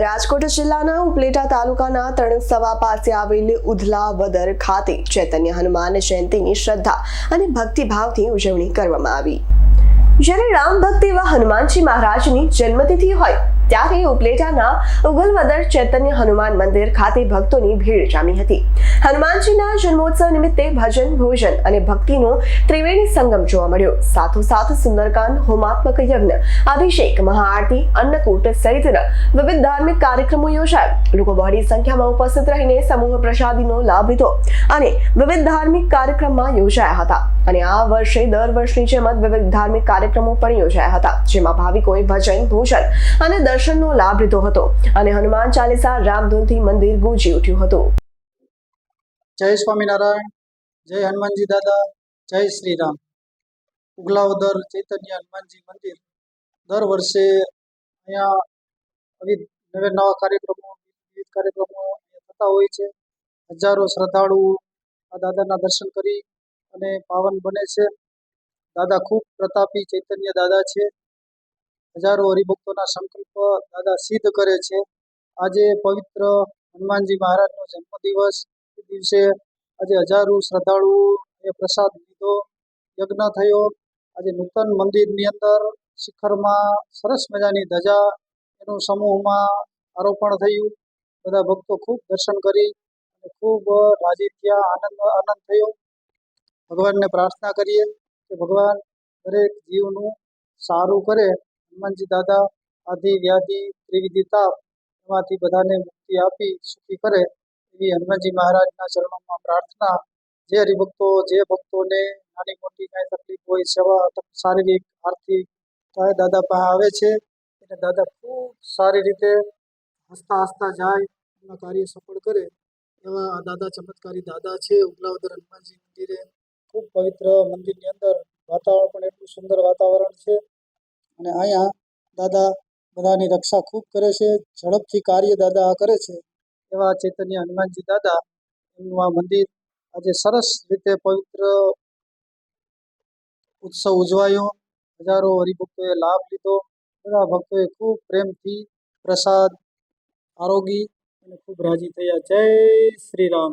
રાજકોટ જિલ્લાના ઉપલેટા તાલુકાના તણસવા પાસે આવેલ ઉધલાવદર ખાતે ચૈતન્ય હનુમાન જયંતીની શ્રદ્ધા અને ભક્તિભાવથી ઉજવણી કરવામાં આવી. જ્યારે રામ ભક્તિ એવા હનુમાનજી મહારાજની જન્મતિથિ હોય ત્યારે ઉપલેટાના ઉગલવદર ચૈતન્ય હનુમાન મંદિર ખાતે ભક્તોની ભીડ જામી હતી. હનુમાનજીના જન્મોત્સવ નિમિત્તે ભજન, ભોજન અને ભક્તિનો ત્રિવેણી સંગમ જોવા મળ્યો. સાથોસાથ સુંદરકાંડ, હોમાત્મક યજ્ઞ, અભિષેક, મહાઆરતી, અન્નકૂટ સહિતના વિવિધ ધાર્મિક કાર્યક્રમો યોજાયા. લોકો બહોળી સંખ્યામાં ઉપસ્થિત રહીને સમૂહ પ્રસાદીનો લાભ લીધો અને વિવિધ ધાર્મિક કાર્યક્રમમાં યોજાયા હતા. અને આ વર્ષે દર વર્ષની જેમ જ વિવિધ ધાર્મિક કાર્યક્રમો પણ યોજાયા હતા, જેમાં ભાવિકોએ ભજન, ભોજન અને દર્શનનો લાભ લીધો હતો અને હનુમાન ચાલીસા, રામધૂનથી મંદિર ગુંજી ઉઠ્યું હતું. જય સ્વામિનારાયણ, જય હનુમાનજી દાદા, જય શ્રી રામ ઉગલાવદર ચૈતન્ય હનુમાનજી મંદિર. દર વર્ષે અહીંયા વિવિધ નવા કાર્યક્રમો કાર્યક્રમો થતા હોય છે. હજારો શ્રદ્ધાળુઓ આ દાદાના દર્શન કરી અને પાવન બને છે. દાદા ખૂબ પ્રતાપી ચૈતન્ય દાદા છે. હજારો હરિભક્તોના સંકલ્પ દાદા સિદ્ધ કરે છે. આજે પવિત્ર હનુમાનજી મહારાજનો જન્મદિવસ. એ દિવસે આજે હજારો શ્રદ્ધાળુઓ એ પ્રસાદ લીધો, યજ્ઞ થયો. આજે નૂતન મંદિરની અંદર શિખરમાં સરસ મજાની ધજા એનું સમૂહમાં આરોપણ થયું. બધા ભક્તો ખૂબ દર્શન કરી અને ખૂબ રાજી થયા આનંદ આનંદ થયો. ભગવાનને પ્રાર્થના કરીએ કે ભગવાન દરેક જીવનું સારું કરે. હનુમાનજી દાદા આધિ વ્યાધિ, ત્રિવિધિ તાપ એમાંથી બધાને મુક્તિ આપી, સુખી કરે એવી હનુમાનજી મહારાજના ચરણોમાં પ્રાર્થના. જે હરિભક્તો, જે ભક્તોને નાની મોટી કાંઈ તકલીફ હોય, સેવા, શારીરિક, આર્થિક કાંઈ દાદા પાસે આવે છે એને દાદા ખૂબ સારી રીતે હસતા હસતા જાય, એમના કાર્ય સફળ કરે. એવા દાદા ચમત્કારી દાદા છે. ઉગલાવદર હનુમાનજી મંદિરે પવિત્ર મંદિરની અંદર વાતાવરણ પણ એટલું સુંદર વાતાવરણ છે. અને અહીંયા દાદા બધાની રક્ષા ખૂબ કરે છે. ઝડપથી કાર્ય દાદા કરે છે. એવા ચૈતન્ય હનુમાનજી દાદા એમનું આ મંદિર આજે સરસ રીતે પવિત્ર ઉત્સવ ઉજવાયો. હજારો હરિભક્તોએ લાભ લીધો. બધા ભક્તોએ ખૂબ પ્રેમથી પ્રસાદ, આરોગી અને ખૂબ રાજી થયા. જય શ્રી રામ.